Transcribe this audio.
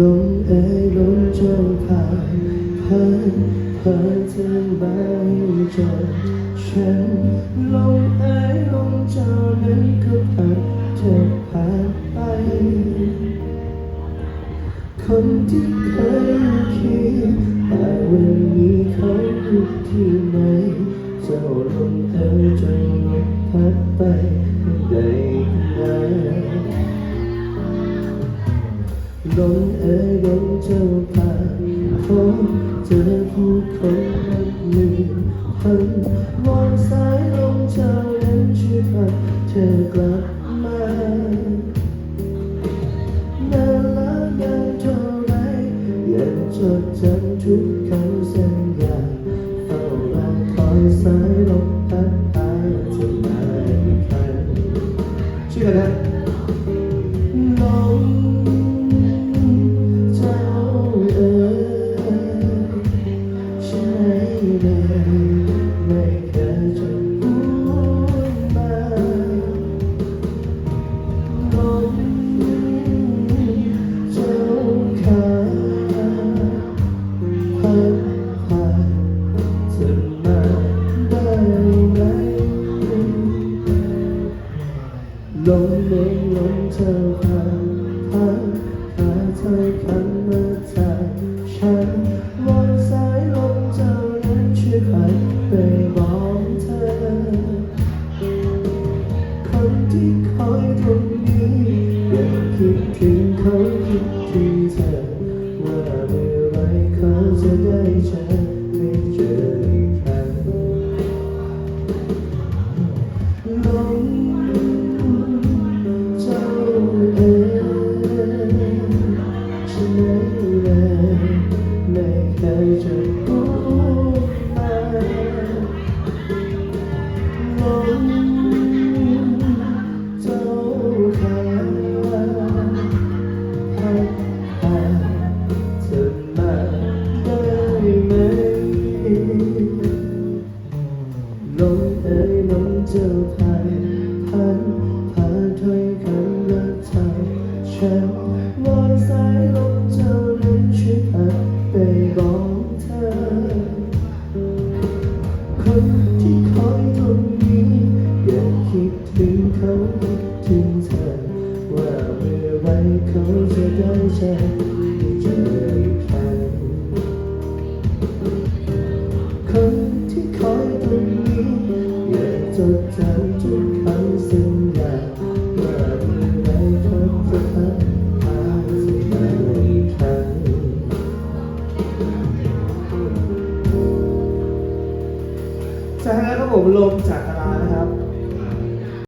ลงเอ้ยลงเจ้าผ่านผ่านผ่านเธอมาให้เจอฉันลงเอ้ยลงเจ้านั้นก็ผ่านเธอผ่านไป คนที่เคยคียงแต่วันนี้เขาอยู่ที่ไหนเจ้าลมเอ่ยจนลมพัดไป ลมเอ่ยลมเจ้าผ่าพบเจอผู้คนนับหมื่นพันมองสายลมเจ้านั้นช่วยพาเธอกลับมานานแล้วยังเท่าไรยังจดจำทุกคำสัญญาเฝ้ารอคอยสายลมพัดพาจะมาอีกครั้งชื่ออะไรนะลม งลมเจ้าผ่านพัดพาเธอคันมาจากฉันวอนสายลมเจ้านั้นช่วยพัดไปบอกเธอ คนที่คอยตรงนี้ยังคิดถึงเขาคิดถึงเธอว่าเมื่อไรเขาจะได้เจอ จะพูดมลมเจ้าขาพัดพาเธอมาได้ไหมลมเอ่ยลมเจ้าพายพันพาถ้อยคำรักเธอฉันวอนสายลม คิดถึงเขาคิดถึงเธอ ว่าเมื่อไรเขาจะได้เจอได้เจออีกครั้งคนที่คอยตรงนี้อยากจดจำทุกคำสัญญาว่าเมื่อไรเขาจะพัดพาเธอมาอีกครั้งจากนั้ครับผมลมจากตารานะครับ